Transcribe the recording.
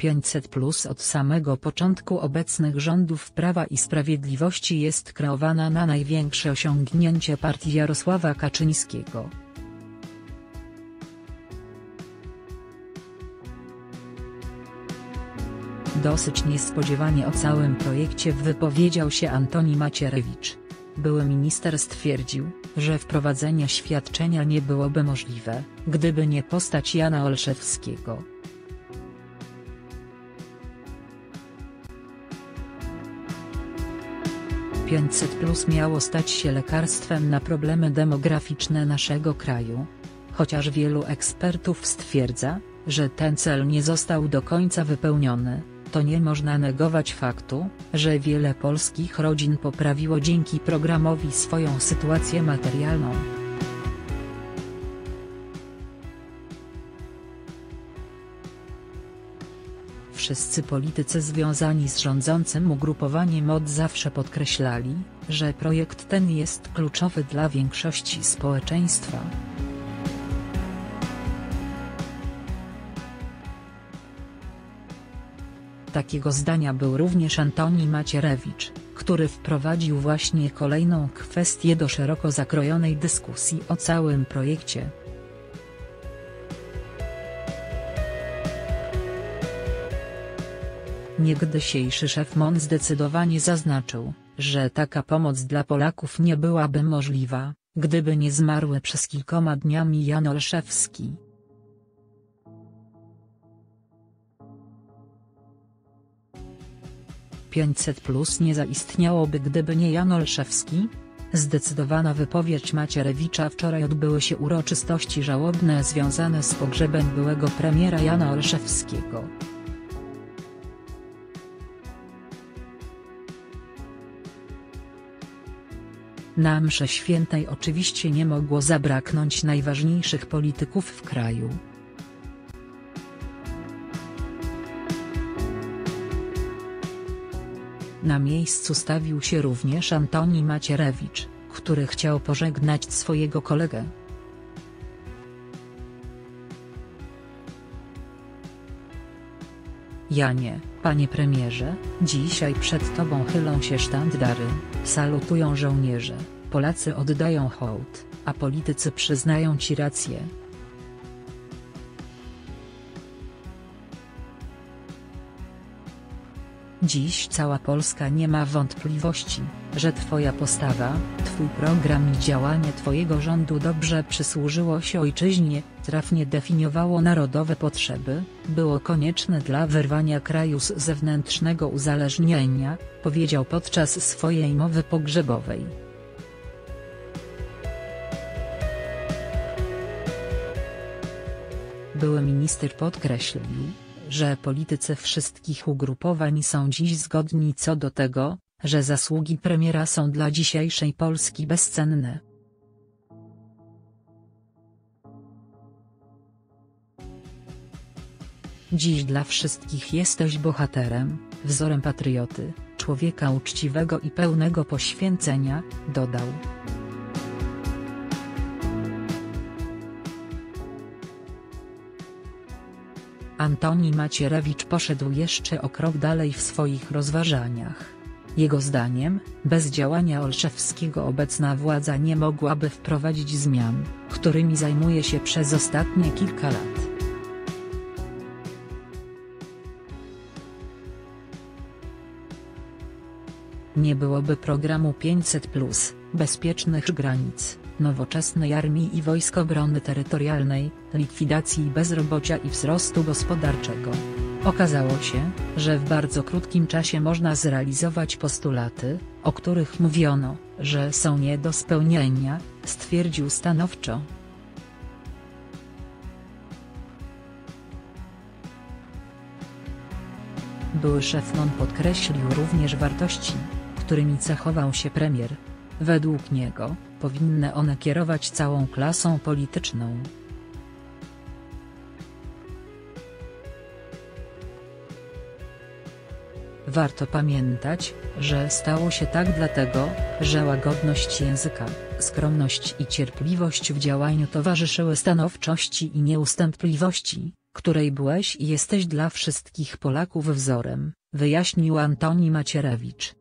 500 plus od samego początku obecnych rządów Prawa i Sprawiedliwości jest kreowana na największe osiągnięcie partii Jarosława Kaczyńskiego. Dosyć niespodziewanie o całym projekcie wypowiedział się Antoni Macierewicz. Były minister stwierdził, że wprowadzenie świadczenia nie byłoby możliwe, gdyby nie postać Jana Olszewskiego. Pięćset plus miało stać się lekarstwem na problemy demograficzne naszego kraju. Chociaż wielu ekspertów stwierdza, że ten cel nie został do końca wypełniony, to nie można negować faktu, że wiele polskich rodzin poprawiło dzięki programowi swoją sytuację materialną. Wszyscy politycy związani z rządzącym ugrupowaniem od zawsze podkreślali, że projekt ten jest kluczowy dla większości społeczeństwa. Takiego zdania był również Antoni Macierewicz, który wprowadził właśnie kolejną kwestię do szeroko zakrojonej dyskusji o całym projekcie. Niegdysiejszy szef MON zdecydowanie zaznaczył, że taka pomoc dla Polaków nie byłaby możliwa, gdyby nie zmarły przez kilkoma dniami Jan Olszewski. 500 plus nie zaistniałoby gdyby nie Jan Olszewski? Zdecydowana wypowiedź Macierewicza Wczoraj odbyły się uroczystości żałobne związane z pogrzebem byłego premiera Jana Olszewskiego. Na msze świętej oczywiście nie mogło zabraknąć najważniejszych polityków w kraju. Na miejscu stawił się również Antoni Macierewicz, który chciał pożegnać swojego kolegę. Janie, panie premierze, dzisiaj przed tobą chylą się sztandary, salutują żołnierze, Polacy oddają hołd, a politycy przyznają ci rację. Dziś cała Polska nie ma wątpliwości, że Twoja postawa, Twój program i działanie Twojego rządu dobrze przysłużyło się ojczyźnie, trafnie definiowało narodowe potrzeby, było konieczne dla wyrwania kraju z zewnętrznego uzależnienia, powiedział podczas swojej mowy pogrzebowej. Były minister podkreślił, że politycy wszystkich ugrupowań są dziś zgodni co do tego, że zasługi premiera są dla dzisiejszej Polski bezcenne. Dziś dla wszystkich jesteś bohaterem, wzorem patrioty, człowieka uczciwego i pełnego poświęcenia, dodał. Antoni Macierewicz poszedł jeszcze o krok dalej w swoich rozważaniach. Jego zdaniem, bez działania Olszewskiego obecna władza nie mogłaby wprowadzić zmian, którymi zajmuje się przez ostatnie kilka lat. Nie byłoby programu 500+, bezpiecznych granic, nowoczesnej armii i Wojsk Obrony Terytorialnej, likwidacji bezrobocia i wzrostu gospodarczego. Okazało się, że w bardzo krótkim czasie można zrealizować postulaty, o których mówiono, że są nie do spełnienia, stwierdził stanowczo. Były szef MON podkreślił również wartości, którymi cechował się premier. Według niego, powinny one kierować całą klasą polityczną. Warto pamiętać, że stało się tak dlatego, że łagodność języka, skromność i cierpliwość w działaniu towarzyszyły stanowczości i nieustępliwości, której byłeś i jesteś dla wszystkich Polaków wzorem, wyjaśnił Antoni Macierewicz.